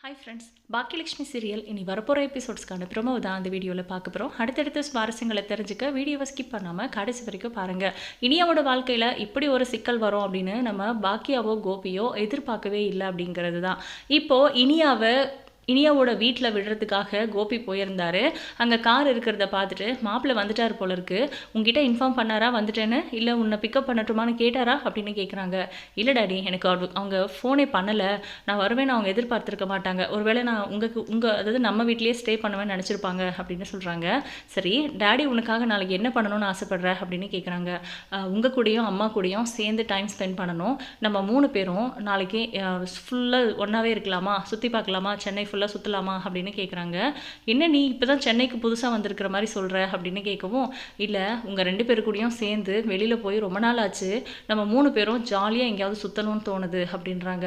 Hi friends Baakiyalakshmi serial இனி வரப்போகிற எபிசோட்ஸ்க்கான promo தான் அந்த வீடியோவில் பார்க்க போகிறோம் அடுத்தடுத்த சுவாரஸ்யங்களை தெரிஞ்சுக்க வீடியோவை ஸ்கிப் பண்ணாமல் கடைசி வரைக்கும் பாருங்கள் இனியாவோட வாழ்க்கையில் இப்படி ஒரு சிக்கல் வரும் அப்படின்னு நம்ம பாக்கியாவோ கோபியோ எதிர்பார்க்கவே இல்லை அப்படிங்கிறது தான் இப்போது இனியாவை இனியாவோட வீட்டில் விடுறதுக்காக கோபி போயிருந்தார். அங்கே கார் இருக்கிறத பார்த்துட்டு மாப்பிள்ளை வந்துட்டார் போல இருக்கு. உங்ககிட்ட இன்ஃபார்ம் பண்ணாரா? வந்துட்டேன்னு? இல்லை உன்னை பிக்கப் பண்ணட்டுமான்னு கேட்டாரா? அப்படின்னு கேட்குறாங்க இல்லை டாடி. எனக்கு அவர் அவங்க ஃபோனே பண்ணலை. நான் வருவேன் அவங்க எதிர்பார்த்துருக்க மாட்டாங்க. ஒருவேளை நான் உங்களுக்கு உங்கள் அதாவது நம்ம வீட்லேயே ஸ்டே பண்ணுவேன்னு நினச்சிருப்பாங்க அப்படின்னு சொல்கிறாங்க சரி டாடி உனக்காக நாளைக்கு என்ன பண்ணணும்னு ஆசைப்படுற? அப்படின்னு கேட்குறாங்க உங்கள் கூடயும் அம்மா கூடயும் சேர்ந்து டைம் ஸ்பெண்ட் பண்ணணும். நம்ம மூணு பேரும் நாளைக்கு ஃபுல்லாக ஒன்றாவே இருக்கலாமா? சுற்றி பார்க்கலாமா? சென்னை ஃபுல்லாக சுற்றலாமா அப்படின்னு கேட்குறாங்க என்ன நீ இப்போ தான் சென்னைக்கு புதுசாக வந்திருக்கிற மாதிரி சொல்கிற அப்படின்னு கேட்கவும் இல்லை உங்கள் ரெண்டு பேரு கூடயும் சேர்ந்து வெளியில் போய் ரொம்ப நாள் ஆச்சு. நம்ம மூணு பேரும் ஜாலியாக எங்கேயாவது சுற்றணும்னு தோணுது அப்படின்றாங்க.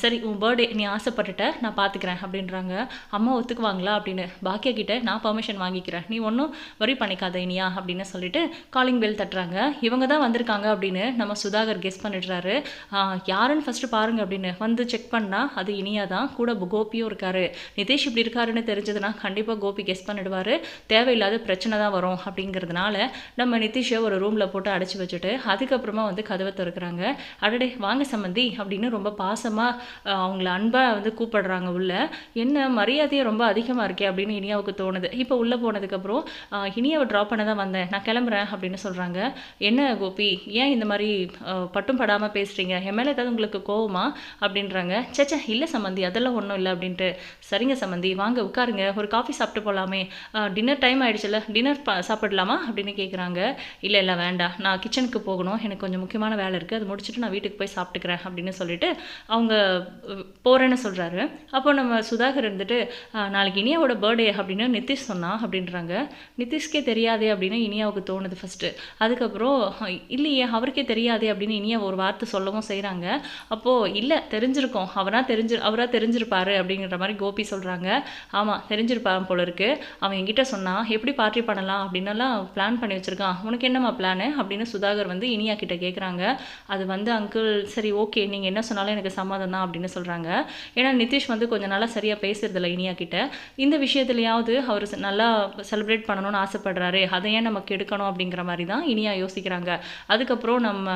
சரி உன் பர்த்டே நீ ஆசைப்பட்டுட்ட நான் பார்த்துக்கிறேன் அப்படின்றாங்க. அம்மா ஒத்துக்குவாங்களா? அப்படின்னு. பாக்கியா கிட்ட நான் பர்மிஷன் வாங்கிக்கிறேன். நீ ஒன்றும் வரி பண்ணிக்காத இனியா அப்படின்னு சொல்லிட்டு காலிங் பெல் தட்டுறாங்க. இவங்க தான் வந்திருக்காங்க அப்படின்னு நம்ம சுதாகர் கெஸ் பண்ணிடுறாரு. யாருன்னு ஃபஸ்ட்டு பாருங்க அப்படின்னு. வந்து செக் பண்ணால் அது இனியா தான் கூட கோபியும் இருக்காரு நிதிஷ் இப்படி இருக்காருன்னு தெரிஞ்சதுன்னா கண்டிப்பாக கோபி கெஸ் பண்ணிடுவார். தேவையில்லாத பிரச்சனை தான் வரும் அப்படிங்கிறதுனால நம்ம நிதிஷை ஒரு ரூமில் போட்டு அடைச்சி வச்சுட்டு அதுக்கப்புறமா வந்து கதவை திறக்கிறாங்க. அடடே வாங்க சம்மந்தி அப்படின்னு ரொம்ப பாசமாக அவங்கள அன்பாக வந்து கூப்பிடுறாங்க உள்ள. என்ன மரியாதையே ரொம்ப அதிகமாக இருக்கே அப்படின்னு இனியாவுக்கு தோணுது. இப்போ உள்ளே போனதுக்கப்புறம் இனியாவை ட்ராப் பண்ண தான் வந்தேன். நான் கிளம்புறேன் அப்படின்னு சொல்கிறாங்க என்ன கோபி ஏன் இந்த மாதிரி பட்டும் படாமல் பேசுகிறீங்க என் மேலே ஏதாவது உங்களுக்கு கோவமா? அப்படின்றாங்க. சச்சா இல்லை சம்மந்தி அதெல்லாம் ஒன்றும் இல்லை அப்படின்ட்டு சரிங்க சம்மந்தி வாங்க உட்காருங்க. ஒரு காஃபி சாப்பிட்டு போகலாமே டின்னர் டைம் ஆயிடுச்சுல டின்னர் சாப்பிடலாமா அப்படின்னு கேட்குறாங்க இல்லை இல்லை வேண்டாம். நான் கிச்சனுக்கு போகணும். எனக்கு கொஞ்சம் முக்கியமான வேலை இருக்குது அது முடிச்சுட்டு நான் வீட்டுக்கு போய் சாப்பிட்டுக்கிறேன் அப்படின்னு சொல்லிட்டு அவங்க போகிறேன்னு சொல்கிறாரு அப்போ நம்ம சுதாகர் இருந்துட்டு நாளைக்கு இனியாவோட பர்த்டே அப்படின்னு நிதிஷ் சொன்னான் அப்படின்றாங்க. நிதிஷ்கே தெரியாதே அப்படின்னு இனியாவுக்கு தோணுது ஃபஸ்ட்டு அதுக்கப்புறம் இல்லையே அவருக்கே தெரியாதே அப்படின்னு இனியா ஒரு வார்த்தை சொல்லவும் செய்கிறாங்க அப்போது இல்லை தெரிஞ்சிருக்கோம். அவராக தெரிஞ்சு அவராக தெரிஞ்சிருப்பாரு அப்படிங்கிற மாதிரி கோபி சொல்கிறாங்க ஆமாம் தெரிஞ்சிருப்பான் போல இருக்கு. அவன் என்கிட்ட சொன்னான் எப்படி பார்ட்டி பண்ணலாம்? அப்படின்னலாம் பிளான் பண்ணி வச்சுருக்கான். உனக்கு என்னம்மா பிளானு அப்படின்னு சுதாகர் வந்து இனியா கிட்ட கேட்குறாங்க அது வந்து அங்கிள் சரி ஓகே நீங்கள் என்ன சொன்னாலும் எனக்கு சம்மதம் தான் அப்படின்னு சொல்கிறாங்க ஏன்னா நிதிஷ் வந்து கொஞ்சம் நாளாக சரியாக பேசுறதில்ல இனியா கிட்ட. இந்த விஷயத்துலையாவது அவர் நல்லா செலிப்ரேட் பண்ணணும்னு ஆசைப்படுறாரு. அதை ஏன் நமக்கு எடுக்கணும் அப்படிங்கிற மாதிரி தான் இனியா யோசிக்கிறாங்க. அதுக்கப்புறம் நம்ம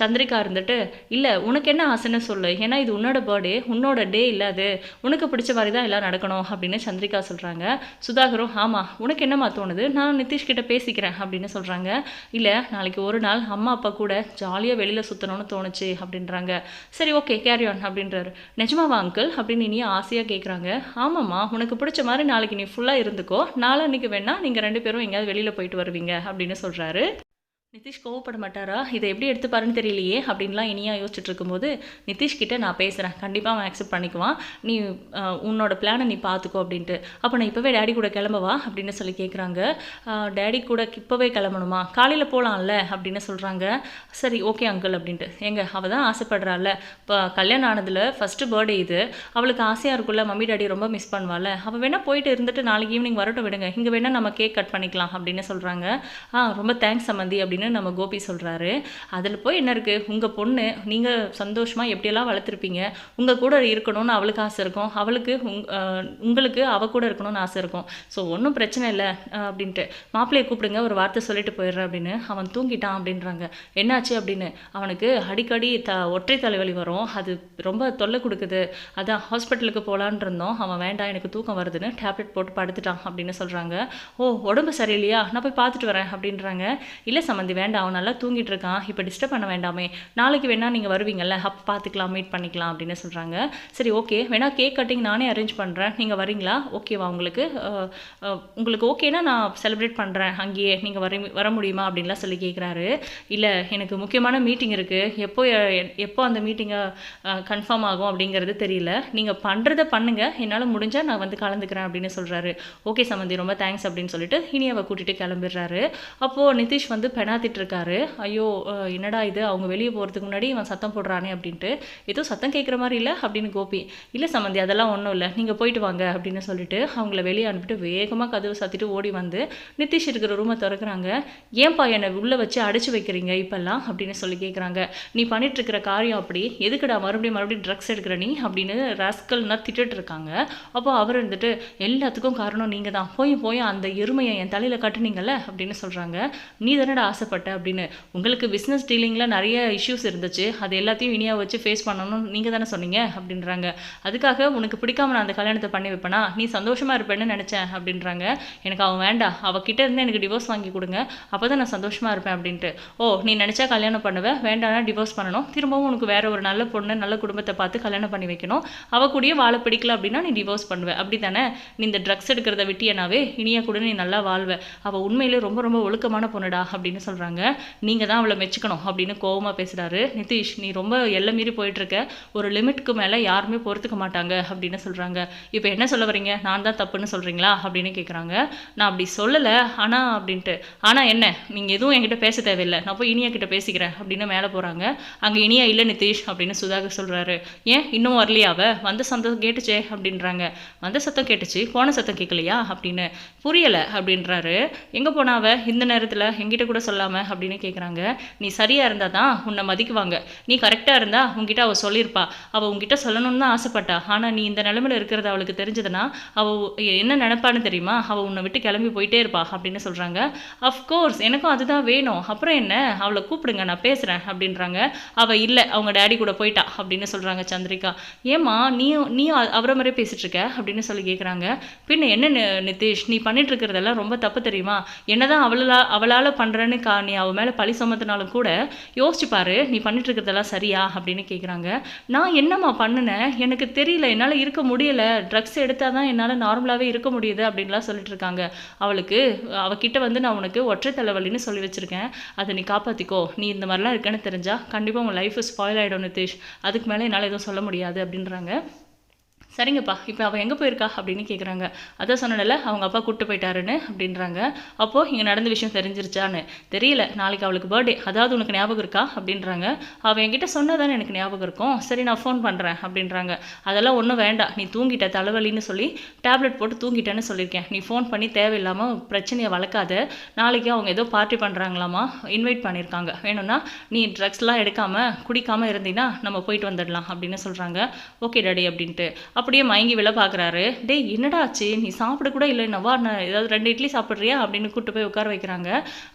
சந்திரிகா இருந்துட்டு இல்லை உனக்கு என்ன ஆசைன்னு சொல்லு. ஏன்னா இது உன்னோட பர்த்டே உன்னோட டே இல்லை அது. உனக்கு பிடிச்ச மாதிரி தான் எல்லாம் நடக்கணும் அப்படின்னு சந்திரிகா சொல்கிறாங்க சுதாகரும் ஆமாம் உனக்கு என்னம்மா தோணுது? நான் நிதிஷ்கிட்ட பேசிக்கிறேன் அப்படின்னு சொல்கிறாங்க இல்லை நாளைக்கு ஒரு நாள் அம்மா அப்பா கூட ஜாலியாக வெளியில் சுற்றணும்னு தோணுச்சு அப்படின்றாங்க. சரி ஓகே கேரி ஆன் அப்படின்றாரு. நிஜமாவா அங்கிள் அப்படின்னு இனி ஆசையாக கேட்குறாங்க ஆமாம்மா உனக்கு பிடிச்ச மாதிரி நாளைக்கு நீ ஃபுல்லாக இருந்துக்கோ. நாளன்னைக்கு வேணால் நீங்கள் ரெண்டு பேரும் எங்கேயாவது வெளியில் போயிட்டு வருவீங்க அப்படின்னு சொல்கிறாரு நிதிஷ் கோவப்பட மாட்டாரா? இதை எப்படி எடுத்துப்பாருன்னு தெரியலையே அப்படின்லாம் இனியா யோசிச்சுட்டு இருக்கும்போது நிதிஷ்கிட்ட நான் பேசுகிறேன் கண்டிப்பாக அவன் அக்செப்ட் பண்ணிக்குவான். நீ உன்னோட பிளானை நீ பார்த்துக்கோ அப்படின்ட்டு. அப்போ நான் இப்போவே டேடி கூட கிளம்பவா அப்படின்னு சொல்லி கேட்குறாங்க டேடி கூட இப்போவே கிளம்பணுமா? காலையில் போகலாம்ல அப்படின்னு சொல்கிறாங்க சரி ஓகே அங்கிள் அப்படின்ட்டு. எங்க அவள் தான் ஆசைப்படுறாள் இப்போ கல்யாணம் ஆனதில் ஃபஸ்ட்டு பர்த்டே இது. அவளுக்கு ஆசையாக இருக்குல்ல மம்மி டேடி ரொம்ப மிஸ் பண்ணுவாள் அவள் வேணால் போயிட்டு இருந்துட்டு நாளைக்கு ஈவினிங் வரட்டும் விடுங்க. இங்கே வேணால் நம்ம கேக் கட் பண்ணிக்கலாம் அப்படின்னு சொல்கிறாங்க ஆ ரொம்ப தேங்க்ஸ் சம்மந்தி அப்படின்னு நம்ம கோபி சொல்கிறாரு அதில் போய் என்ன இருக்குது உங்கள் பொண்ணு நீங்கள் சந்தோஷமாக எப்படியெல்லாம் வளர்த்துருப்பீங்க? உங்கள் கூட இருக்கணும்னு அவளுக்கு ஆசை இருக்கும். அவளுக்கு உங் உங்களுக்கு அவ கூட இருக்கணும்னு ஆசை இருக்கும். ஸோ ஒன்றும் பிரச்சனை இல்லை அப்படின்ட்டு. மாப்பிள்ளையை கூப்பிடுங்க ஒரு வார்த்தை சொல்லிட்டு போயிடுறேன் அப்படின்னு. அவன் தூங்கிட்டான் அப்படின்றாங்க. என்னாச்சு அப்படின்னு? அவனுக்கு அடிக்கடி த ஒற்றை தலைவலி வரும். அது ரொம்ப தொல்லை கொடுக்குது. அதான் ஹாஸ்பிட்டலுக்கு போகலான் இருந்தோம். அவன் வேண்டாம் எனக்கு தூக்கம் வருதுன்னு டேப்லெட் போட்டு படுத்துட்டான் அப்படின்னு சொல்கிறாங்க ஓ உடம்பு சரியில்லையா? நான் போய் பார்த்துட்டு வரேன் அப்படின்றாங்க. இல்லை சம்மந்தி வேண்டாம் அவன் நல்லா தூங்கிட்டு இருக்கான் இப்போ டிஸ்டர்ப் பண்ண வேண்டாமே. நாளைக்கு வேணால் நீங்கள் வருவீங்கல்ல அப்போ பார்த்துக்கலாம் மீட் பண்ணிக்கலாம் அப்படின்னு சொல்கிறாங்க சரி ஓகே வேணால் கேக் கட்டிங் நானே அரேஞ்ச் பண்ணுறேன் நீங்கள் வரீங்களா? ஓகேவா உங்களுக்கு? உங்களுக்கு ஓகேனா நான் செலிப்ரேட் பண்ணுறேன் அங்கேயே நீங்கள் வர வர முடியுமா அப்படின்லாம் சொல்லி கேட்குறாரு இல்லை எனக்கு முக்கியமான மீட்டிங் இருக்குது எப்போ எப்போ அந்த மீட்டிங்கை கன்ஃபார்ம் ஆகும் அப்படிங்கிறது தெரியல. நீங்கள் பண்ணுறத பண்ணுங்கள் என்னால் முடிஞ்சால் நான் வந்து கலந்துக்கிறேன் அப்படின்னு சொல்கிறாரு ஓகே சம்மந்தி ரொம்ப தேங்க்ஸ் அப்படின்னு சொல்லிட்டு இனியாவை கூட்டிகிட்டு கிளம்பிடுறாரு. அப்போது நிதிஷ் வந்து பெனா பெணாத்திட்டு இருக்காரு ஐயோ என்னடா இது? அவங்க வெளியே போகிறதுக்கு முன்னாடி இவன் சத்தம் போடுறானே அப்படின்ட்டு. ஏதோ சத்தம் கேட்குற மாதிரி இல்லை அப்படின்னு கோபி. இல்லை சம்மந்தி அதெல்லாம் ஒன்றும் இல்லை. நீங்கள் போயிட்டு வாங்க அப்படின்னு சொல்லிட்டு அவங்கள வெளியே அனுப்பிட்டு வேகமாக கதவு சாத்திட்டு ஓடி வந்து நிதிஷ் இருக்கிற ரூமை திறக்கிறாங்க. ஏன்பா என்னை உள்ளே வச்சு அடைச்சி வைக்கிறீங்க இப்போல்லாம்? அப்படின்னு சொல்லி கேட்குறாங்க நீ பண்ணிட்டு இருக்கிற காரியம் அப்படி. எதுக்குடா மறுபடியும் மறுபடியும் ட்ரக்ஸ் எடுக்கிற நீ? அப்படின்னு ராஸ்கல்னா திட்டுட்டு இருக்காங்க அப்போ அவர் இருந்துட்டு எல்லாத்துக்கும் காரணம் நீங்கள் தான் போய் போய் அந்த எருமையை என் தலையில் கட்டுனீங்கல்ல? அப்படின்னு சொல்கிறாங்க நீ தானடா ஆசைப்பட்டேன் அப்படின்னு. உங்களுக்கு பிஸ்னஸ் டீலிங்கில் நிறைய இஷ்யூஸ் இருந்துச்சு. அது எல்லாத்தையும் இனியா வச்சு ஃபேஸ் பண்ணணும்னு நீங்கள் தானே சொன்னீங்க? அப்படின்றாங்க. அதுக்காக உனக்கு பிடிக்காம நான் அந்த கல்யாணத்தை பண்ணி வைப்பேனா? நீ சந்தோஷமாக இருப்பேன்னு நினச்சேன் அப்படின்றாங்க. எனக்கு அவன் வேண்டாம். அவகிட்ட இருந்து எனக்கு டிவோர்ஸ் வாங்கி கொடுங்க. அப்போ தான் நான் சந்தோஷமாக இருப்பேன் அப்படின்ட்டு. ஓ நீ நினச்சா கல்யாணம் பண்ணுவேன் வேண்டாம்னா டிவோர்ஸ் பண்ணணும். திரும்பவும் உனக்கு வேற ஒரு நல்ல பொண்ணு நல்ல குடும்பத்தை பார்த்து கல்யாணம் பண்ணி வைக்கணும். அவ கூடயே வாழ பிடிக்கல அப்படின்னா நீ டிவோர்ஸ் பண்ணுவ. அப்படி தானே நீ இந்த ட்ரக்ஸ் எடுக்கிறத விட்டியனாவே இனியா கூட நீ நல்லா வாழ்வ. அவள் உண்மையிலே ரொம்ப ரொம்ப ஒழுக்கமான பொண்ணுடா அப்படின்னு சொல்கிறாங்க நீங்கள் தான் அவளை மெச்சுக்கணும் அப்படின்னு கோவமா பேசுகிறாரு நிதிஷ் நீ ரொம்ப எல்லை மீறி போயிட்டு இருக்க ஒரு லிமிட்க்கு மேலே யாருமே பொறுத்துக்க மாட்டாங்க அப்படின்னு சொல்கிறாங்க இப்போ என்ன சொல்ல வரீங்க? நான் தான் தப்புன்னு சொல்கிறீங்களா அப்படின்னு கேட்குறாங்க நான் அப்படி சொல்லலை. ஆனால் அப்படின்ட்டு. ஆனால் என்ன? நீங்கள் எதுவும் என்கிட்ட பேச தேவையில்லை. நான் போய் இனியா கிட்ட பேசிக்கிறேன் அப்படின்னு மேலே போகிறாங்க அங்கே இனியா இல்லை நிதிஷ் அப்படின்னு சுதாகர் சொல்கிறாரு ஏன்? இன்னும் வரலையாவ வந்த சத்தம் கேட்டுச்சே அப்படின்றாங்க. வந்த சத்தம் கேட்டுச்சு. போன சத்தம் கேட்கலையா அப்படின்னு. புரியலை அப்படின்றாரு. எங்கே போனாவ இந்த நேரத்தில் என்கிட்ட கூட சொல்லாம அப்படின்னு கேட்குறாங்க நீ சரியாக இருந்தால் தான் உன்னை மதிக்குவாங்க. நீ கரெக்டாக இருந்தா உங்ககிட்ட அவள் சொல்லியிருப்பா அவள் உங்ககிட்ட சொல்லணும்னு தான் ஆசைப்பட்டா. ஆனால் நீ இந்த நிலமையில் இருக்கிறது அவளுக்கு தெரிஞ்சதுன்னா அவள் என்ன நினப்பான்னு தெரியுமா? அவள் உன்னை விட்டு கிளம்பி போயிட்டே இருப்பா அப்படின்னு சொல்கிறாங்க அஃப்கோர்ஸ் எனக்கும் அதுதான் வேணும். அப்புறம் என்ன? அவளை கூப்பிடுங்க நான் பேசுகிறேன் அப்படின்றாங்க. அவள் இல்லை அவங்க டேடி கூட போயிட்டா அப்படின்னு சொல்கிறாங்க சந்திரிகா. ஏம்மா நீயும் நீயும் அவரை மாதிரி பேசிட்டு இருக்க அப்படின்னு சொல்லி கேட்குறாங்க பின்ன என்ன நி- நிதிஷ்? நீ பண்ணிட்டு இருக்கிறதெல்லாம் ரொம்ப தப்பு தெரியுமா? என்னதான் அவளால் அவளால் பண்ணுறேன்னு கா நீ அவள் மேலே பழி சுமத்தினாலும் கூட யோசிச்சு பாரு நீ பண்ணிட்டு இருக்கிறதெல்லாம் சரியா அப்படின்னு கேட்குறாங்க நான் என்னம்மா பண்ணினேன் எனக்கு தெரியல என்னால் இருக்க முடியல. ட்ரக்ஸ் எடுத்தால் தான் என்னால் நார்மலாகவே இருக்க முடியுது அப்படின்லாம் சொல்லிட்டு இருக்காங்க. அவளுக்கு அவகிட்ட வந்து நான் உனக்கு ஒற்றை தலைவலின்னு சொல்லி வச்சுருக்கேன். அதை நீ காப்பாற்றிக்கோ நீ இந்த மாதிரிலாம் இருக்கேன்னு தெரிஞ்சால் கண்டிப்பாக உன் லைஃப் ஸ்பாயில் ஆகிடும் நிதிஷ். அதுக்கு மேலே என்னால் எதுவும் சொல்ல முடியாது அப்படின்றாங்க. சரிங்கப்பா இப்போ அவள் எங்கே போயிருக்கா அப்படின்னு கேட்குறாங்க அதான் சொன்னல அவங்க அப்பா கூப்பிட்டு போயிட்டாருன்னு அப்படின்றாங்க. அப்போது இங்கே நடந்த விஷயம் தெரிஞ்சிருச்சான்னு. தெரியல நாளைக்கு அவளுக்கு பர்த்டே அதாவது உனக்கு ஞாபகம் இருக்கா? அப்படின்றாங்க. அவள் என்கிட்ட சொன்னதானே எனக்கு ஞாபகம் இருக்கும். சரி நான் ஃபோன் பண்ணுறேன் அப்படின்றாங்க. அதெல்லாம் ஒன்றும் வேண்டாம். நீ தூங்கிட்ட தலைவலின்னு சொல்லி டேப்லெட் போட்டு தூங்கிட்டேன்னு சொல்லியிருக்கேன். நீ ஃபோன் பண்ணி தேவையில்லாமல் பிரச்சனையை வளர்க்காத. நாளைக்கு அவங்க ஏதோ பார்ட்டி பண்ணுறாங்களாமா இன்வைட் பண்ணியிருக்காங்க. வேணும்னா நீ ட்ரக்ஸ்லாம் எடுக்காமல் குடிக்காமல் இருந்தீங்கன்னா நம்ம போயிட்டு வந்துடலாம் அப்படின்னு சொல்கிறாங்க ஓகே டாடி அப்படின்ட்டு. அப்போ அப்படியே மயங்கி விழ பார்க்குறாரு டேய் என்னடா ஆச்சு? நீ சாப்பிட கூட இல்லை. நான் ஏதாவது ரெண்டு இட்லி சாப்பிட்றியா? அப்படின்னு கூப்பிட்டு போய் உட்கார வைக்கிறாங்க.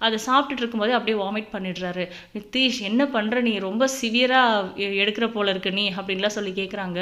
அதை சாப்பிட்டுட்டு இருக்கும்போதே அப்படியே வாமிட் பண்ணிடுறாரு. நிதிஷ் என்ன பண்ணுற நீ ரொம்ப சிவியராக எடுக்கிற போல இருக்கு நீ அப்படின்லாம் சொல்லி கேட்குறாங்க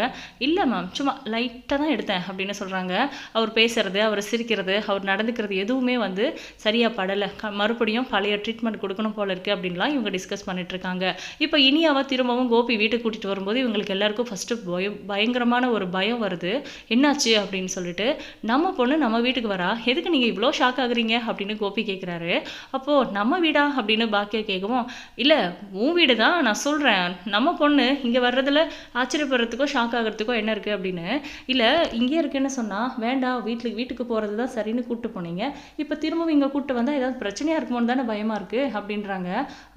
இல்லை மேம் சும்மா லைட்டாக தான் எடுத்தேன் அப்படின்னு சொல்கிறாங்க அவர் பேசுறது அவர் சிரிக்கிறது அவர் நடந்துக்கிறது எதுவுமே வந்து சரியாக படலை. மறுபடியும் பழைய ட்ரீட்மெண்ட் கொடுக்கணும் போல இருக்கு அப்படின்லாம் இவங்க டிஸ்கஸ் பண்ணிட்டு இருக்காங்க. இப்போ இனியாவை திரும்பவும் கோபி வீட்டுக்கு கூட்டிகிட்டு வரும்போது இவங்களுக்கு எல்லாருக்கும் ஃபஸ்ட்டு பயம் பயங்கரமான ஒரு பயம் வருது. என்னாச்சு அப்படின்னு சொல்லிட்டு நம்ம பொண்ணு நம்ம வீட்டுக்கு வரா? எதுக்கு நீங்கள் இவ்வளோ ஷாக் ஆகுறீங்க? அப்படின்னு கோபி கேட்குறாரு அப்போது நம்ம வீடா? அப்படின்னு பாக்கியா கேட்கவும் இல்லை உன் வீடு தான் நான் சொல்கிறேன் நம்ம பொண்ணு இங்கே வர்றதுல ஆச்சரியப்படுறதுக்கோ ஷாக் ஆகிறதுக்கோ என்ன இருக்குது அப்படின்னு. இல்லை இங்கே இருக்குன்னு சொன்னால் வேண்டாம் வீட்டுக்கு வீட்டுக்கு போகிறது தான் சரின்னு கூப்பிட்டு போனீங்க. இப்போ திரும்பவும் இங்கே கூப்பிட்டு வந்தால் ஏதாவது பிரச்சனையாக இருக்குமோன்னு தானே பயமாக இருக்குது அப்படின்றாங்க.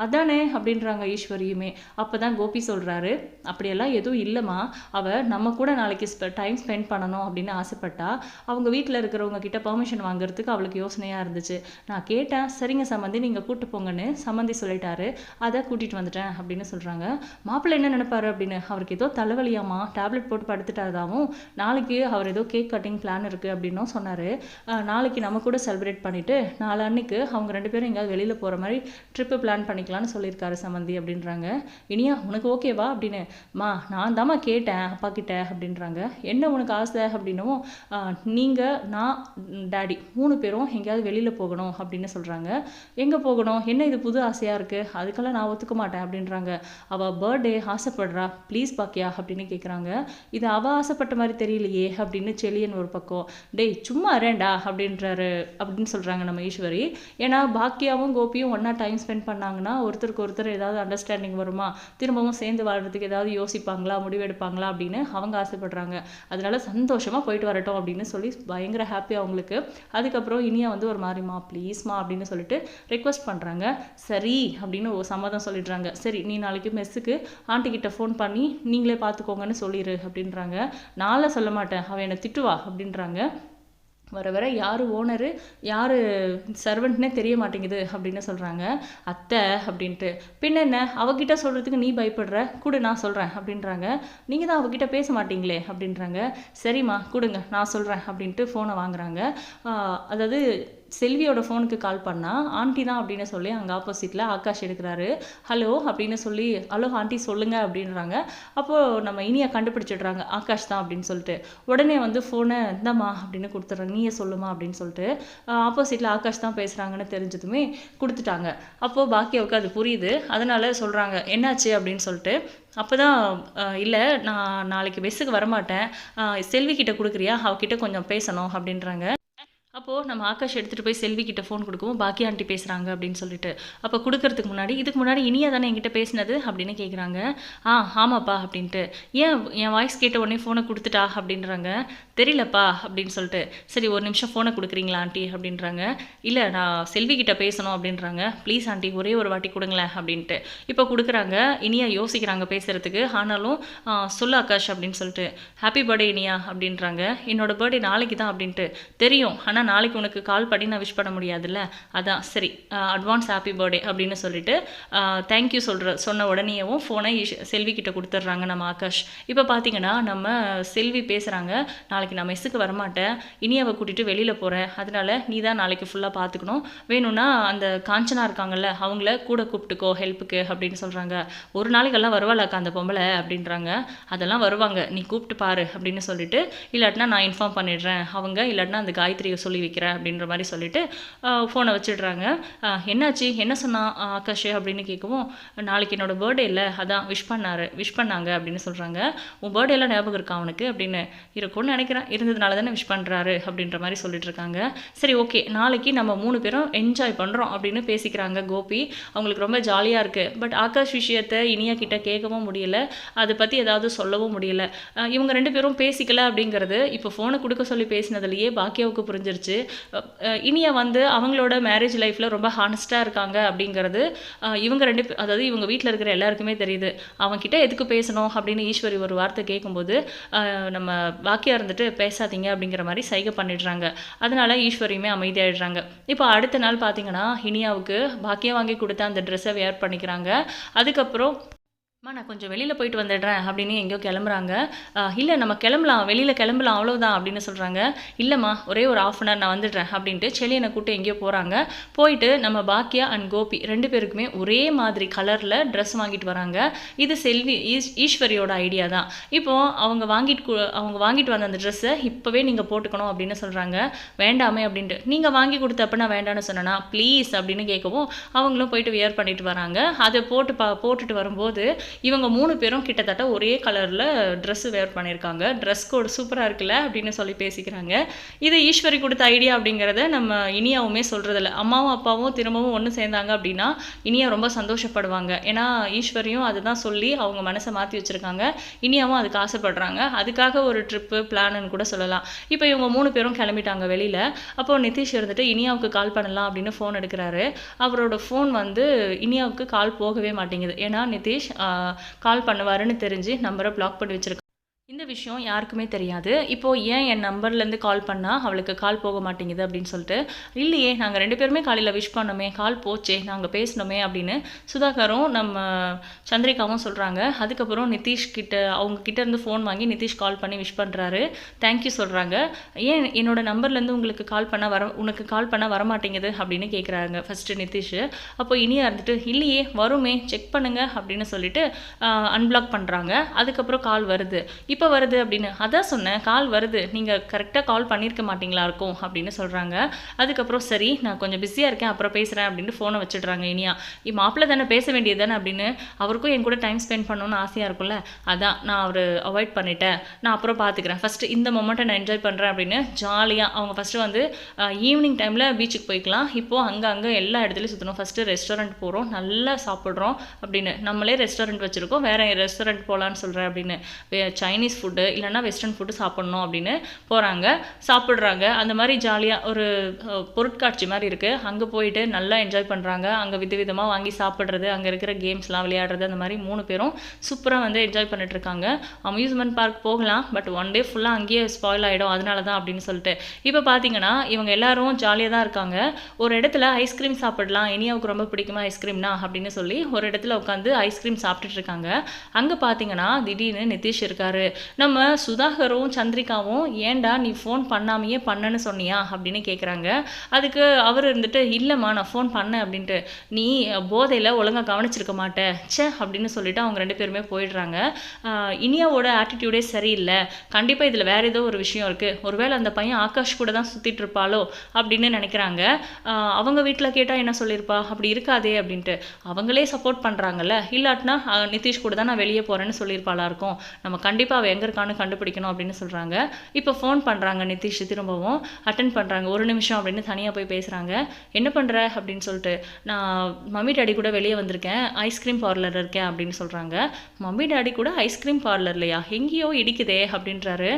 அதானே அப்படின்றாங்க ஈஸ்வரியுமே. அப்போ தான் கோபி சொல்கிறாரு அப்படியெல்லாம் எதுவும் இல்லைம்மா. அவள் நம்ம கூட நாளைக்கு டைம் ஸ்பெண்ட் பண்ணணும் அப்படின்னு ஆசைப்பட்டா அவங்க வீட்டில் இருக்கிறவங்க கிட்ட பெர்மிஷன் வாங்குறதுக்கு அவளுக்கு யோசனையாக இருந்துச்சு. நான் கேட்டேன் சரிங்க சம்மந்தி நீங்கள் கூட்டு போங்கன்னு சம்மந்தி சொல்லிட்டாரு. அதை கூட்டிகிட்டு வந்துட்டேன் அப்படின்னு சொல்கிறாங்க மாப்பிள்ளை என்ன நினைப்பாரு அப்படின்னு? அவருக்கு ஏதோ தலைவலியாமா? டேப்லெட் போட்டு படுத்துட்டாதாவும் நாளைக்கு அவர் ஏதோ கேக் கட்டிங் பிளான் இருக்குது அப்படின்னும் சொன்னார். நாளைக்கு நம்ம கூட செலிப்ரேட் பண்ணிவிட்டு நாளன்னைக்கு அவங்க ரெண்டு பேரும் எங்கேயாவது வெளியில் போகிற மாதிரி ட்ரிப்பு பிளான் பண்ணிக்கலாம்னு சொல்லியிருக்காரு சம்மந்தி அப்படின்றாங்க. இனியா உனக்கு ஓகேவா அப்படின்னு? மா நான் தாம்மா கேட்டேன் அப்பா கிட்ட அப்படின்றாங்க. என்ன உனக்கு ஆசை அப்படின்னவும் நீங்கள் நான் டேடி மூணு பேரும் எங்கேயாவது வெளியில் போகணும் அப்படின்னு சொல்கிறாங்க எங்கே போகணும்? என்ன இது புது ஆசையாக இருக்குது அதுக்கெல்லாம் நான் ஒத்துக்க மாட்டேன் அப்படின்றாங்க. அவள் பர்த்டே ஆசைப்படுறா. ப்ளீஸ் பாக்கியா? அப்படின்னு கேட்குறாங்க இது அவள் ஆசைப்பட்ட மாதிரி தெரியலையே அப்படின்னு செலியன் ஒரு பக்கம். டேய் சும்மா ரேண்டா அப்படின்றாரு அப்படின்னு சொல்கிறாங்க நம்ம ஈஸ்வரி. ஏன்னா பாக்கியாவும் கோபியும் ஒன்றா டைம் ஸ்பெண்ட் பண்ணாங்கன்னா ஒருத்தருக்கு ஒருத்தர் ஏதாவது அண்டர்ஸ்டாண்டிங் வருமா? திரும்பவும் சேர்ந்து வாழ்றதுக்கு ஏதாவது யோசிப்பாங்களா? முடிவெடுப்பாங்களா? அப்படின்னு அவங்க ஆசைப்படுறாங்க. அதனால சந்தோஷமாக போயிட்டு வரட்டும் அப்படின்னு சொல்லி பயங்கர ஹாப்பி அவங்களுக்கு. அதுக்கப்புறம் இனியா வந்து ஒரு மாதிரிமா ப்ளீஸ்மா அப்படின்னு சொல்லிட்டு ரெக்வஸ்ட் பண்ணுறாங்க சரி அப்படின்னு சம்மதம் சொல்லிடுறாங்க. சரி நீ நாளைக்கு மெஸ்ஸுக்கு ஆண்டிக்கிட்ட ஃபோன் பண்ணி நீங்களே பார்த்துக்கோங்கன்னு சொல்லிடு அப்படின்றாங்க. நான்லாம் சொல்ல மாட்டேன். அவன் என்னை திட்டுவா அப்படின்றாங்க. வர வர யார் ஓனரு யார் சர்வெண்ட்னே தெரிய மாட்டேங்குது அப்படின்னு சொல்கிறாங்க அத்தை அப்படின்ட்டு. பின்ன என்ன? அவகிட்ட சொல்கிறதுக்கு நீ பயப்படுற? கூட நான் சொல்கிறேன் அப்படின்றாங்க. நீங்கள் தான் அவகிட்ட பேச மாட்டீங்களே அப்படின்றாங்க. சரிம்மா கொடுங்க நான் சொல்கிறேன் அப்படின்ட்டு ஃபோனை வாங்குறாங்க. அதாவது செல்வியோட ஃபோனுக்கு கால் பண்ணால் ஆண்டி தான் அப்படின்னு சொல்லி அங்கே ஆப்போசிட்டில் ஆகாஷ் எடுக்கிறாரு. ஹலோ அப்படின்னு சொல்லி ஹலோ ஆண்டி சொல்லுங்கள் அப்படின்றாங்க. அப்போது நம்ம இனியா கண்டுபிடிச்சிடுறாங்க ஆகாஷ் தான் அப்படின்னு சொல்லிட்டு. உடனே வந்து ஃபோனை இந்தாம்மா அப்படின்னு கொடுத்துட்றாங்க. நீயே சொல்லுமா அப்படின்னு சொல்லிட்டு ஆப்போசிட்டில் ஆகாஷ் தான் பேசுகிறாங்கன்னு தெரிஞ்சதுமே கொடுத்துட்டாங்க. அப்போது பாக்கியாவுக்கு அது புரியுது. அதனால் சொல்கிறாங்க என்னாச்சு? அப்படின்னு சொல்லிட்டு. அப்போ தான் இல்லை நான் நாளைக்கு மெஸ்ஸுக்கு வரமாட்டேன். அஹ் செல்வி கிட்ட கொடுக்குறியா? அவகிட்ட கொஞ்சம் பேசணும் அப்படின்றாங்க. அப்போது நம்ம ஆகாஷ் எடுத்துகிட்டு போய் செல்வி கிட்ட ஃபோன் கொடுக்கவும் பாக்கி ஆண்டி பேசுகிறாங்க அப்படின்னு சொல்லிட்டு. அப்போ கொடுக்கறதுக்கு முன்னாடி இதுக்கு முன்னாடி இனியா தானே என்கிட்ட பேசினது அப்படின்னு கேட்குறாங்க ஆ ஆமாப்பா அப்படின்ட்டு. ஏன் என் வாய்ஸ் கேட்ட உடனே ஃபோனை கொடுத்துட்டா அப்படின்றாங்க. தெரியலப்பா அப்படின்னு சொல்லிட்டு சரி ஒரு நிமிஷம் ஃபோனை கொடுக்குறீங்களா ஆண்டி? அப்படின்றாங்க. இல்லை நான் செல்வி கிட்ட பேசணும் அப்படின்றாங்க. ப்ளீஸ் ஆண்டி ஒரே ஒரு வாட்டி கொடுங்களேன் அப்படின்ட்டு. இப்போ கொடுக்குறாங்க. இனியா யோசிக்கிறாங்க பேசுகிறதுக்கு ஆனாலும் சொல்லு ஆகாஷ் அப்படின்னு சொல்லிட்டு. ஹாப்பி பர்த்டே இனியா அப்படின்றாங்க. என்னோட பர்த்டே நாளைக்கு தான் அப்படின்ட்டு. தெரியும். ஆனால் நாளைக்கு உனக்கு கால் பண்ணி நான் விஷ் பண்ண முடியாதுல்ல. அதான் சரி. அட்வான்ஸ் ஹாப்பி பர்த்டே அப்படின்னு சொல்லிட்டு தேங்க்யூ சொல்கிற சொன்ன உடனேயும் ஃபோனை செல்வி கிட்ட கொடுத்துட்றாங்க நம்ம ஆகாஷ். இப்போ பார்த்தீங்கன்னா நம்ம செல்வி பேசுகிறாங்க நாளைக்கு நான் மெஸ்ஸுக்கு வரமாட்டேன். இனியாவை கூட்டிகிட்டு வெளியில் போகிறேன் அதனால நீ தான் நாளைக்கு ஃபுல்லாக பார்த்துக்கணும் வேணும்னா அந்த காஞ்சனா இருக்காங்கல்ல அவங்கள கூட கூப்பிட்டுக்கோ ஹெல்ப்புக்கு அப்படின்னு சொல்கிறாங்க ஒரு நாளைக்கெல்லாம் வருவாளாக்கா அந்த பொம்பளை அப்படின்றாங்க. அதெல்லாம் வருவாங்க. நீ கூப்பிட்டு பாரு அப்படின்னு சொல்லிட்டு இல்லாட்டினா நான் இன்ஃபார்ம் பண்ணிடுறேன். அவங்க இல்லாட்டினா அந்த காயத்ரியை சொல்லி வைக்கிறேன் அப்படின்ற மாதிரி சொல்லிட்டு ஃபோனை வச்சிடுறாங்க. என்னாச்சு? என்ன சொன்னான் ஆகாஷ் அப்படின்னு கேட்கவும் நாளைக்கு என்னோட பர்த்டே இல்லை அதான் விஷ் பண்ணாரு. விஷ் பண்ணாங்க அப்படின்னு சொல்கிறாங்க உன் பர்த்டே எல்லாம் ஞாபகம் இருக்கா அவனுக்கு? அப்படின்னு. இருக்கும்னு நினைக்கிறேன். இருந்ததுனால தானே விஷ் பண்ணுறாரு அப்படின்ற மாதிரி சொல்லிட்டு இருக்காங்க. சரி ஓகே நாளைக்கு நம்ம மூணு பேரும் என்ஜாய் பண்ணுறோம் அப்படின்னு பேசிக்கிறாங்க கோபி. அவங்களுக்கு ரொம்ப ஜாலியாக இருக்குது பட் ஆகாஷ் விஷயத்தை இனியா கிட்ட கேட்கவும் முடியல. அதை பற்றி ஏதாவது சொல்லவும் முடியல. இவங்க ரெண்டு பேரும் பேசிக்கல அப்படிங்கிறது இப்போ ஃபோனை கொடுக்க சொல்லி பேசினதுலேயே பாக்கியாவுக்கு புரிஞ்சிருச்சு. இனியா வந்து அவங்களோட மேரேஜ் லைஃப்பில் ரொம்ப ஹானஸ்ட்டாக இருக்காங்க அப்படிங்கிறது இவங்க ரெண்டு அதாவது இவங்க வீட்டில் இருக்கிற எல்லாருக்குமே தெரியுது. அவன்கிட்ட எதுக்கு பேசணும் அப்படின்னு ஈஸ்வரி ஒரு வார்த்தை கேட்கும்போது நம்ம பாக்கியா இருந்துட்டு பேசாதீங்க அப்படிங்கிற மாதிரி சைகை பண்ணிடுறாங்க. அதனால ஈஸ்வரியுமே அமைதியாயிடுறாங்க. இப்போ அடுத்த நாள் பார்த்தீங்கன்னா இனியாவுக்கு பாக்கியம் வாங்கி கொடுத்த அந்த ட்ரெஸ்ஸை வேர் பண்ணிக்கிறாங்க. அதுக்கப்புறம் அம்மா நான் கொஞ்சம் வெளியில் போயிட்டு வந்துடுறேன் அப்படின்னு எங்கேயோ கிளம்புறாங்க. இல்லை நம்ம கிளம்பலாம். வெளியில் கிளம்பலாம் அவ்வளோதான் அப்படின்னு சொல்கிறாங்க இல்லைம்மா ஒரே ஒரு ஆஃப் அன் ஹவர் நான் வந்துடுறேன் அப்படின்ட்டு செலியனை கூட்டு எங்கேயோ போகிறாங்க போயிட்டு நம்ம பாக்கியா அண்ட் கோபி ரெண்டு பேருக்குமே ஒரே மாதிரி கலரில் ட்ரெஸ் வாங்கிட்டு வராங்க. இது செல்வி ஈஸ் ஈஸ்வரியோட ஐடியா தான். இப்போது அவங்க வாங்கிட்டு அவங்க வாங்கிட்டு வந்த அந்த ட்ரெஸ்ஸை இப்போவே நீங்கள் போட்டுக்கணும் அப்படின்னு சொல்கிறாங்க வேண்டாமே அப்படின்ட்டு. நீங்கள் வாங்கி கொடுத்தப்ப நான் வேண்டாம்னு சொன்னேன்னா ப்ளீஸ் அப்படின்னு கேட்கவும் அவங்களும் போயிட்டு வியர் பண்ணிட்டு வராங்க. அதை போட்டு பா போட்டுட்டு வரும்போது இவங்க மூணு பேரும் கிட்டத்தட்ட ஒரே கலரில் ட்ரெஸ்ஸு வேர் பண்ணியிருக்காங்க ட்ரெஸ் கோட் சூப்பராக இருக்குல்ல அப்படின்னு சொல்லி பேசிக்கிறாங்க. இது ஈஸ்வரி கொடுத்த ஐடியா அப்படிங்கிறத நம்ம இனியாவுமே சொல்கிறதில்ல அம்மாவும் அப்பாவும் திரும்பவும் ஒன்று சேர்ந்தாங்க அப்படின்னா இனியா ரொம்ப சந்தோஷப்படுவாங்க. ஏன்னா ஈஸ்வரியும் அதுதான் சொல்லி அவங்க மனசை மாற்றி வச்சுருக்காங்க. இனியாவும் அதுக்கு ஆசைப்படுறாங்க. அதுக்காக ஒரு ட்ரிப்பு பிளான்னு கூட சொல்லலாம். இப்போ இவங்க மூணு பேரும் கிளம்பிட்டாங்க வெளியில். அப்போ நிதிஷ் இருந்துட்டு இனியாவுக்கு கால் பண்ணலாம் அப்படின்னு ஃபோன் எடுக்கிறாரு. அவரோட ஃபோன் வந்து இனியாவுக்கு கால் போகவே மாட்டேங்குது. ஏன்னா நிதிஷ் கால் பண்ணுவாருன்னு தெரிஞ்சு நம்பரை பிளாக் பண்ணி வச்சிருக்காங்க. இந்த விஷயம் யாருக்குமே தெரியாது. இப்போது ஏன் என் நம்பர்லேருந்து கால் பண்ணால் அவளுக்கு கால் போக மாட்டேங்குது அப்படின்னு சொல்லிட்டு இல்லையே நாங்கள் ரெண்டு பேருமே காலையில் விஷ் பண்ணோமே கால் போச்சே நாங்கள் பேசினோமே அப்படின்னு சுதாகரும் நம்ம சந்திரிகாவும் சொல்கிறாங்க அதுக்கப்புறம் நிதிஷ் கிட்ட அவங்க இருந்து ஃபோன் வாங்கி நிதிஷ் கால் பண்ணி விஷ் பண்ணுறாரு தேங்க்யூ சொல்கிறாங்க ஏன் என்னோட நம்பர்லேருந்து உங்களுக்கு கால் பண்ண வர உனக்கு கால் பண்ண வரமாட்டேங்குது அப்படின்னு கேட்குறாங்க ஃபஸ்ட்டு நிதிஷ். அப்போ இனியாக இருந்துட்டு இல்லையே வருமே செக் பண்ணுங்கள் அப்படின்னு சொல்லிட்டு அன்பிளாக் பண்ணுறாங்க அதுக்கப்புறம் கால் வருது. இப்போ வருது அப்படின்னு. அதான் சொன்னேன் கால் வருது. நீங்கள் கரெக்டாக கால் பண்ணியிருக்க மாட்டீங்களா இருக்கும் அப்படின்னு சொல்கிறாங்க அதுக்கப்புறம் சரி நான் கொஞ்சம் பிஸியாக இருக்கேன் அப்புறம் பேசுகிறேன் அப்படின்னு ஃபோனை வச்சிடுறாங்க இனியா. இ மாப்பிள்ளை தானே பேச வேண்டியது தானே? அப்படின்னு. அவருக்கும் என் கூட டைம் ஸ்பெண்ட் பண்ணணும்னு ஆசையாக இருக்கும்ல? அதான் நான் அவர் அவாய்ட் பண்ணிட்டேன். நான் அப்புறம் பார்த்துக்கிறேன் ஃபஸ்ட்டு இந்த மொமெண்ட்டை நான் என்ஜாய் பண்ணுறேன் அப்படின்னு. ஜாலியாக அவங்க ஃபஸ்ட்டு வந்து ஈவினிங் டைமில் பீச்சுக்கு போய்க்கலாம். இப்போது அங்கே அங்கே எல்லா இடத்துலையும் சுற்றணும் ஃபஸ்ட்டு ரெஸ்டாரண்ட் போகிறோம் நல்லா சாப்பிட்றோம் அப்படின்னு. நம்மளே ரெஸ்டாரண்ட் வச்சுருக்கோம். வேறு ரெஸ்டாரண்ட் போகலான்னு சொல்கிறேன் அப்படின்னு. சைனீஸ் சைனீஸ் ஃபுட்டு இல்லைன்னா வெஸ்டர்ன் ஃபுட்டு சாப்பிட்ணும் அப்படின்னு போகிறாங்க சாப்பிட்றாங்க. அந்த மாதிரி ஜாலியாக ஒரு பொருட்காட்சி மாதிரி இருக்குது அங்கே போயிட்டு நல்லா என்ஜாய் பண்ணுறாங்க அங்கே விதவிதமாக வாங்கி சாப்பிட்றது அங்கே இருக்கிற கேம்ஸ்லாம் விளையாடுறது அந்த மாதிரி மூணு பேரும் சூப்பராக வந்து என்ஜாய் பண்ணிட்டுருக்காங்க அம்யூஸ்மெண்ட் பார்க் போகலாம் பட் ஒன் டே ஃபுல்லாக அங்கேயே ஸ்பாயில் ஆகிடும் அதனால தான் அப்படின்னு சொல்லிட்டு. இப்போ பார்த்தீங்கன்னா இவங்க எல்லாரும் ஜாலியாக தான் இருக்காங்க. ஒரு இடத்துல ஐஸ்கிரீம் சாப்பிடலாம். இனியாவுக்கு ரொம்ப பிடிக்குமா ஐஸ்கிரீம்னா அப்படின்னு சொல்லி ஒரு இடத்துல உட்காந்து ஐஸ்கிரீம் சாப்பிட்டுட்டு இருக்காங்க. அங்கே பார்த்தீங்கன்னா திடீர்னு நிதிஷ் இருக்காரு. நம்ம சுதாகரும் சந்திரிகாவும் ஏன்டா நீ ஃபோன் பண்ணாமையே பண்ணன்னு சொன்னியா? அப்படின்னு கேட்குறாங்க அதுக்கு அவர் இருந்துட்டு இல்லைம்மா நான் ஃபோன் பண்ணேன் அப்படின்ட்டு. நீ போதையில் ஒழுங்காக கவனிச்சிருக்க மாட்டேன் ச்சே! அப்படின்னு சொல்லிட்டு அவங்க ரெண்டு பேருமே போயிடுறாங்க. இனியாவோட ஆட்டிடியூடே சரியில்லை. கண்டிப்பாக இதில் வேற ஏதோ ஒரு விஷயம் இருக்குது ஒருவேளை அந்த பையன் ஆகாஷ் கூட தான் சுற்றிட்டு இருப்பாளோ அப்படின்னு நினைக்கிறாங்க. அவங்க வீட்டில் கேட்டால் என்ன சொல்லியிருப்பா அப்படி இருக்காதே அப்படின்ட்டு. அவங்களே சப்போர்ட் பண்ணுறாங்கல்ல இல்லாட்டினா நிதிஷ் கூட தான் நான் வெளியே போகிறேன்னு சொல்லியிருப்பாளா இருக்கும். நம்ம கண்டிப்பாக அவள் எங்கே இருக்கான்னு கண்டுபிடிக்கணும் அப்படின்னு சொல்கிறாங்க இப்போ ஃபோன் பண்ணுறாங்க நிதிஷ் திரும்பவும் அட்டன் பண்ணுறாங்க ஒரு நிமிஷம் அப்படின்னு தனியாக போய் பேசுகிறாங்க என்ன பண்ணுற அப்படின்னு சொல்லிட்டு நான் மம்மி டாடி கூட வெளியே வந்திருக்கேன். ஐஸ்கிரீம் பார்லர் இருக்கேன் அப்படின்னு சொல்கிறாங்க மம்மி டாடி கூட ஐஸ்கிரீம் பார்லர்லையா எங்கேயோ இடிக்குதே அப்படின்றாரு.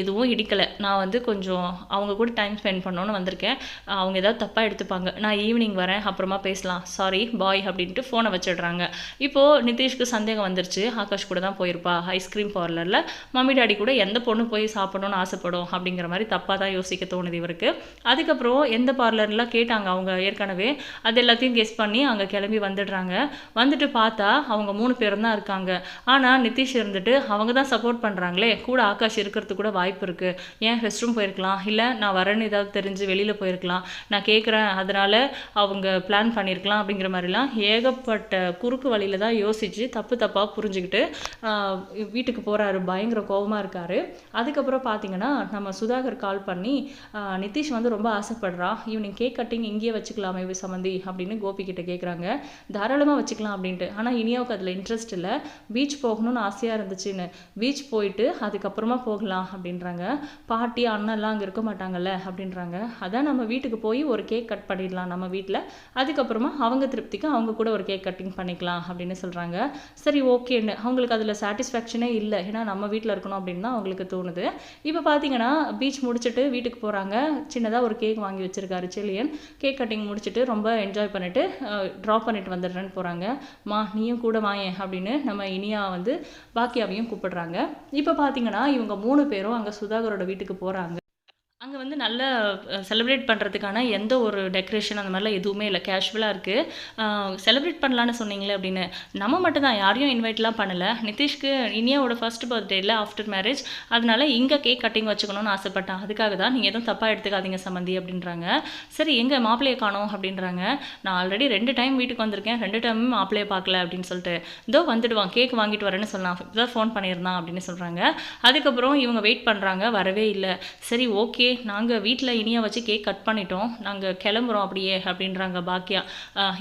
எதுவும் இடிக்கலை. நான் வந்து கொஞ்சம் அவங்க கூட டைம் ஸ்பெண்ட் பண்ணணும்னு வந்திருக்கேன். அவங்க ஏதாவது தப்பாக எடுத்துப்பாங்க. நான் ஈவினிங் வரேன் அப்புறமா பேசலாம். சாரி பாய் அப்படின்ட்டு ஃபோனை வச்சிடுறாங்க. இப்போது நிதிஷ்க்கு சந்தேகம் வந்துருச்சு. ஆகாஷ் கூட தான் போயிருப்பா ஐஸ்கிரீம் பார்லரில் மம்மி டாடி கூட எந்த பொண்ணு போய் சாப்பிடணும்னு ஆசைப்படும் அப்படிங்கிற மாதிரி தப்பாக தான் யோசிக்க தோணுது இவருக்கு. அதுக்கப்புறம் எந்த பார்லர்லாம் கேட்டாங்க அவங்க ஏற்கனவே? அது எல்லாத்தையும் கெஸ் பண்ணி அங்கே கிளம்பி வந்துடுறாங்க. வந்துட்டு பார்த்தா அவங்க மூணு பேரும் தான் இருக்காங்க. ஆனால் நிதிஷ் இருந்துட்டு அவங்க தான் சப்போர்ட் பண்ணுறாங்களே கூட ஆகாஷ் இருக்கிறதுக்கு கூட வாய்ப்பு இருக்குது ஏன் ரெஸ்ட் ரூம் போயிருக்கலாம்? இல்லை நான் வரேன்னு ஏதாவது தெரிஞ்சு வெளியில் போயிருக்கலாம். நான் கேட்குறேன் அதனால் அவங்க பிளான் பண்ணியிருக்கலாம் அப்படிங்கிற மாதிரிலாம் ஏகப்பட்ட குறுக்கு வழியில் தான் யோசித்து தப்பு தப்பாக புரிஞ்சுக்கிட்டு வீட்டுக்கு போகிறாரு பயங்கர கோபமாக இருக்காரு. அதுக்கப்புறம் பார்த்தீங்கன்னா நம்ம சுதாகர் கால் பண்ணி நிதிஷ் வந்து ரொம்ப ஆசைப்படுறான் ஈவினிங் கேக் கட்டிங் இங்கேயே வச்சுக்கலாமே வி சம்மந்தி அப்படின்னு கோபி கிட்ட கேட்குறாங்க தாராளமாக வச்சுக்கலாம் அப்படின்ட்டு. ஆனால் இனியாவுக்கு அதில் இன்ட்ரெஸ்ட் இல்லை. பீச் போகணும்னு ஆசையாக இருந்துச்சுன்னு. பீச் போயிட்டு அதுக்கப்புறமா போகலாம் அப்படின்றாங்க. பாட்டி அண்ணன்லாம் அங்கே இருக்க மாட்டாங்கல்ல அப்படின்றாங்க. அதான் நம்ம வீட்டுக்கு போய் ஒரு கேக் கட் பண்ணிடலாம் நம்ம வீட்டில் அதுக்கப்புறமா அவங்க திருப்திக்கு அவங்க கூட ஒரு கேக் கட்டிங் பண்ணிக்கலாம் அப்படின்னு சொல்கிறாங்க சரி ஓகேன்னு. அவங்களுக்கு அதில் சாட்டிஸ்ஃபேக்ஷனே இல்லை. ஏன்னா நம்ம வீட்டில் இருக்கணும் அப்படின்னு தான் அவங்களுக்கு தோணுது. இப்போ பார்த்தீங்கன்னா பீச் முடிச்சுட்டு வீட்டுக்கு போகிறாங்க சின்னதாக ஒரு கேக் வாங்கி வச்சிருக்காரு சில்லியன் கேக் கட்டிங் முடிச்சுட்டு ரொம்ப என்ஜாய் பண்ணிவிட்டு ட்ராப் பண்ணிட்டு வந்துடுறேன்னு போகிறாங்க மா நீயும் கூட வாயேன் அப்படின்னு நம்ம இனியா வந்து பாக்கியாவையும் கூப்பிடுறாங்க. இப்போ பார்த்தீங்கன்னா இவங்க மூணு பேரும் அங்கே சுதாகரோட வீட்டுக்கு போகிறாங்க அங்கே வந்து நல்ல செலிப்ரேட் பண்ணுறதுக்கான எந்த ஒரு டெக்கரேஷன் அந்த மாதிரிலாம் எதுவுமே இல்லை. கேஷுவலாக இருக்குது செலிப்ரேட் பண்ணலான்னு சொன்னீங்களே அப்படின்னு. நம்ம மட்டும் தான் யாரையும் இன்வைட்லாம் பண்ணலை. நிதிஷ்க்கு இனியாவோட ஃபர்ஸ்ட் பர்த்டேயில் ஆஃப்டர் மேரேஜ் அதனால இங்கே கேக் கட்டிங் வச்சுக்கணும்னு ஆசைப்பட்டேன். அதுக்காக தான் நீங்கள் எதுவும் தப்பாக எடுத்துக்காதீங்க சம்மந்தி அப்படின்றாங்க. சரி எங்கள் மாப்பிள்ளையை காணோம் அப்படின்றாங்க. நான் ஆல்ரெடி ரெண்டு டைம் வீட்டுக்கு வந்திருக்கேன். ரெண்டு டைமும் மாப்பிள்ளையை பார்க்கல அப்படின்னு சொல்லிட்டு இதோ வந்துடுவான். கேக் வாங்கிட்டு வரேன்னு சொல்லலாம் இதான் ஃபோன் பண்ணியிருந்தான் அப்படின்னு சொல்கிறாங்க அதுக்கப்புறம் இவங்க வெயிட் பண்ணுறாங்க வரவே இல்லை. சரி ஓகே ஓகே நாங்கள் வீட்டில் இனியா வச்சு கேக் கட் பண்ணிட்டோம். நாங்கள் கிளம்புறோம் அப்படியே அப்படின்றாங்க பாக்கியா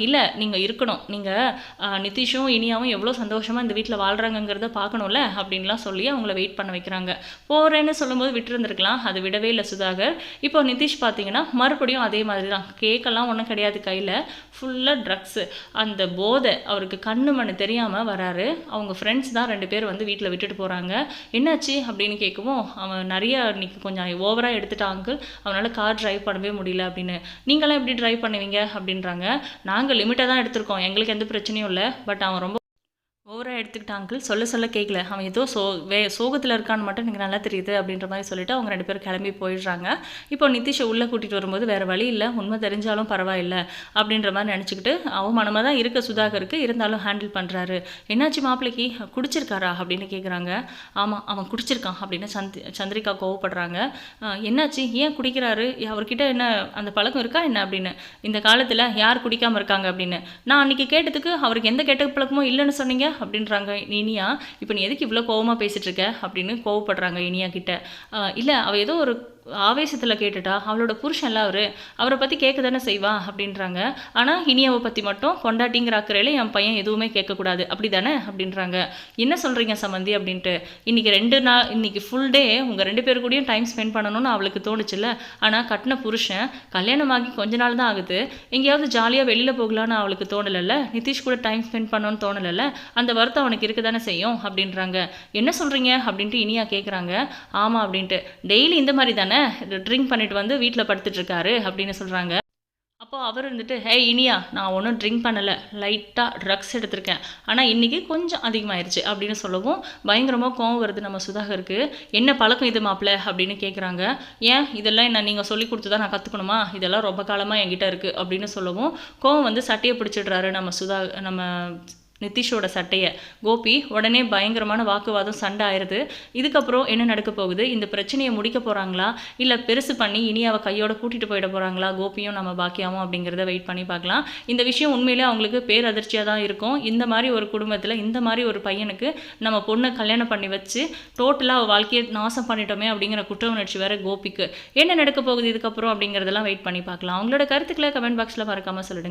இல்லை நீங்கள் இருக்கணும். நீங்கள் நிதிஷும் இனியாவும் எவ்வளோ சந்தோஷமாக இந்த வீட்டில் வாழ்கிறாங்கங்கிறத பார்க்கணும்ல அப்படின்லாம் சொல்லி அவங்கள வெயிட் பண்ண வைக்கிறாங்க. போகிறேன்னு சொல்லும்போது விட்டுருந்துருக்கலாம் அது விடவே இல்லை சுதாகர். இப்போ நிதிஷ் பார்த்தீங்கன்னா மறுபடியும் அதே மாதிரி தான் கேக்கெல்லாம் ஒன்றும் கிடையாது கையில். ஃபுல்லாக ட்ரக்ஸு அந்த போதை அவருக்கு கண்ணு மண்ணு தெரியாமல் வராரு. அவங்க ஃப்ரெண்ட்ஸ் தான் ரெண்டு பேர் வந்து வீட்டில் விட்டுட்டு போகிறாங்க என்னாச்சு அப்படின்னு கேட்கவும் அவன் நிறைய இன்னைக்கு கொஞ்சம் ஓவராக எடுத்துட்டான் அங்கிள் அவனால் கார் டிரைவ் பண்ணவே முடியல அப்படின்னு. நீங்களாம் எப்படி டிரைவ் பண்ணுவீங்க? அப்படின்றாங்க. நாங்கள் லிமிட்டாக தான் எடுத்திருக்கோம். எங்களுக்கு எந்த பிரச்சனையும் இல்லை. பட் அவன் ரொம்ப ஓவராக எடுத்துக்கிட்ட அங்கிள் சொல்ல சொல்ல கேட்கல அவன் ஏதோ சோ வே சோகத்தில் இருக்கான்னு மட்டும் எனக்கு நல்லா தெரியுது அப்படின்ற மாதிரி சொல்லிட்டு அவங்க ரெண்டு பேரும் கிளம்பி போயிடுறாங்க. இப்போ நிதிஷை உள்ளே கூட்டிகிட்டு வரும்போது வேறு வழி இல்லை. உண்மை தெரிஞ்சாலும் பரவாயில்லை அப்படின்ற மாதிரி நினச்சிக்கிட்டு அவமானமாக தான் இருக்க சுதாகருக்கு. இருந்தாலும் ஹேண்டில் பண்ணுறாரு என்னாச்சு மாப்பிள்ளைக்கு குடிச்சிருக்காரா அப்படின்னு கேட்குறாங்க ஆமாம் அவன் குடிச்சிருக்கான் அப்படின்னு சந்த் சந்திரிகா கோவப்படுறாங்க. என்னாச்சு? ஏன் குடிக்கிறாரு? அவர்கிட்ட என்ன அந்த பழக்கம் இருக்கா என்ன அப்படின்னு? இந்த காலத்தில் யார் குடிக்காமல் இருக்காங்க அப்படின்னு. நான் அன்றைக்கி கேட்டதுக்கு அவருக்கு எந்த கெட்ட பழக்கமும் இல்லைன்னு சொன்னீங்க. அப்படின்றாங்க இனியா. இப்போ நீ எதுக்கு இவ்வளோ கோவமாக பேசிட்டு இருக்க? அப்படின்னு கோவப்படுறாங்க இனியா கிட்ட இல்லை அவள் ஏதோ ஒரு ஆவேசத்தில் கேட்டுட்டா அவளோட புருஷன்ல அவர் அவரை பற்றி கேட்க தானே செய்வா அப்படின்றாங்க. ஆனால் இனியாவை பற்றி மட்டும் பொண்டாட்டிங்கிற அக்கறையில் என் பையன் எதுவுமே கேட்கக்கூடாது அப்படி தானே அப்படின்றாங்க. என்ன சொல்கிறீங்க சம்மந்தி அப்படின்ட்டு. இன்றைக்கி ரெண்டு நாள் இன்றைக்கி ஃபுல் டே உங்கள் ரெண்டு பேர் கூடயும் டைம் ஸ்பெண்ட் பண்ணணும்னு அவளுக்கு தோணுச்சுல்ல. ஆனால் கட்டின புருஷன் கல்யாணமாகி கொஞ்ச நாள் தான் ஆகுது. எங்கேயாவது ஜாலியாக வெளியில் போகலான்னு அவளுக்கு தோணலைல்ல? நிதிஷ் கூட டைம் ஸ்பெண்ட் பண்ணணும்னு தோணலைல்ல? அந்த வருத்தம் அவனுக்கு இருக்க தானே செய்யும் அப்படின்றாங்க. என்ன சொல்கிறீங்க அப்படின்ட்டு இனியா கேட்குறாங்க ஆமாம் அப்படின்ட்டு. டெய்லி இந்த மாதிரி தானே ட்ரிங்க் பண்ணிட்டு வந்து வீட்டில் படுத்துட்ருக்காரு அப்படின்னு சொல்கிறாங்க அப்போது அவர் வந்துட்டு ஹே இனியா நான் ஒன்றும் ட்ரிங்க் பண்ணலை. லைட்டாக ட்ரக்ஸ் எடுத்திருக்கேன். ஆனால் இன்றைக்கி கொஞ்சம் அதிகமாயிருச்சு. அப்படின்னு சொல்லவும் பயங்கரமாக கோவம் வருது நம்ம சுதாகருக்கு. என்ன பழக்கம் இது மாப்பிள்ள அப்படின்னு கேட்குறாங்க ஏன்? இதெல்லாம் என்ன நீங்கள் சொல்லி கொடுத்து தான் நான் கற்றுக்கணுமா இதெல்லாம் ரொம்ப காலமாக என்கிட்ட இருக்குது அப்படின்னு சொல்லவும் கோவம் வந்து சட்டையை பிடிச்சிடுறாரு நம்ம சுதா நம்ம நிதிஷோட சட்டையை. கோபி உடனே பயங்கரமான வாக்குவாதம் சண்டை ஆயிடுது. இதுக்கப்புறம் என்ன நடக்க போகுது? இந்த பிரச்சனையை முடிக்க போகிறாங்களா இல்லை பெருசு பண்ணி இனி அவள் கையோட கூட்டிகிட்டு போயிட போகிறாங்களா கோபியும் நம்ம பாக்கியாவும் அப்படிங்கிறத வெயிட் பண்ணி பார்க்கலாம். இந்த விஷயம் உண்மையிலே அவங்களுக்கு பேரதிர்ச்சியாக தான் இருக்கும். இந்த மாதிரி ஒரு குடும்பத்தில் இந்த மாதிரி ஒரு பையனுக்கு நம்ம பொண்ணை கல்யாணம் பண்ணி வச்சு டோட்டலாக அவள் வாழ்க்கையை நாசம் பண்ணிட்டோமே அப்படிங்கிற குற்ற உணர்ச்சி வேறு கோபிக்கு. என்ன நடக்க போகுது இதுக்கப்புறம் அப்படிங்கிறதெல்லாம் வெயிட் பண்ணி பார்க்கலாம். அவங்களோட கருத்துக்களை கமெண்ட் பாக்ஸில் மறக்காமல் சொல்லிடுங்க